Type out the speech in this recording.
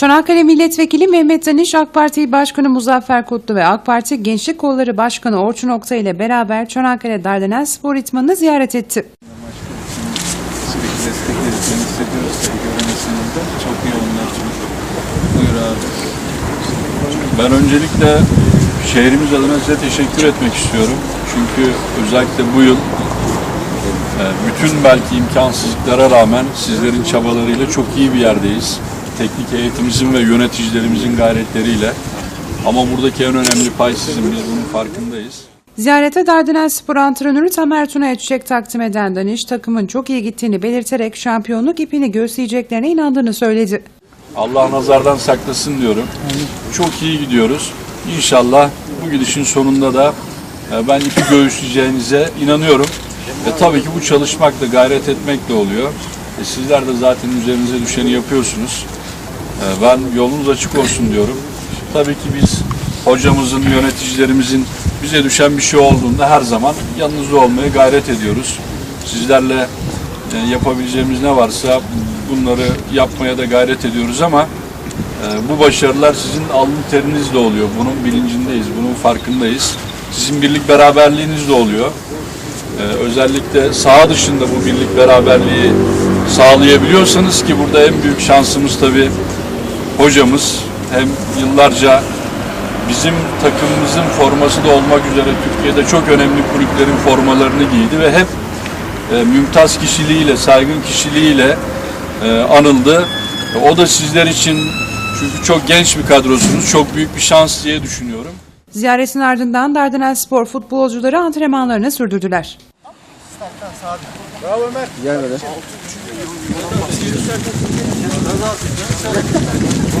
Çanakkale Milletvekili Mehmet Daniş, AK Parti Başkanı Muzaffer Kutlu ve AK Parti Gençlik Kolları Başkanı Orçun Okta ile beraber Çanakkale Dardanel Spor İtmanı'nı ziyaret etti. Ben öncelikle şehrimiz adına size teşekkür etmek istiyorum. Çünkü özellikle bu yıl e, bütün belki imkansızlıklara rağmen sizlerin çabalarıyla çok iyi bir yerdeyiz. Teknik heyetimizin ve yöneticilerimizin gayretleriyle. Ama buradaki en önemli pay sizin. Biz bunun farkındayız. Ziyarete Dardanel Spor antrenörü Tamer Tuna'ya çiçek takdim eden Daniş, takımın çok iyi gittiğini belirterek şampiyonluk ipini göğüsleyeceklerine inandığını söyledi. Allah nazardan saklasın diyorum. Çok iyi gidiyoruz. İnşallah bu gidişin sonunda da e, ben ipi göğüsleyeceğinize inanıyorum. Ve tabii ki bu çalışmakla, gayret etmekle oluyor. E, sizler de zaten üzerinize düşeni yapıyorsunuz. E, ben yolunuz açık olsun diyorum. Tabii ki biz hocamızın, yöneticilerimizin bize düşen bir şey olduğunda her zaman yanınızda olmaya gayret ediyoruz. Sizlerle e, yapabileceğimiz ne varsa bunları yapmaya da gayret ediyoruz ama e, bu başarılar sizin alın terinizle oluyor. Bunun bilincindeyiz, bunun farkındayız. Sizin birlik beraberliğinizle oluyor. E, özellikle saha dışında bu birlik beraberliği sağlayabiliyorsanız ki burada en büyük şansımız tabii hocamız hem yıllarca bizim takımımızın forması da olmak üzere Türkiye'de çok önemli kulüplerin formalarını giydi ve hep e, mümtaz kişiliğiyle, saygın kişiliğiyle e, anıldı. E, o da sizler için çünkü çok genç bir kadrosunuz, çok büyük bir şans diye düşünüyorum. Ziyaretin ardından Dardanel Spor futbolcuları antrenmanlarını sürdürdüler. Gel böyle az alsın.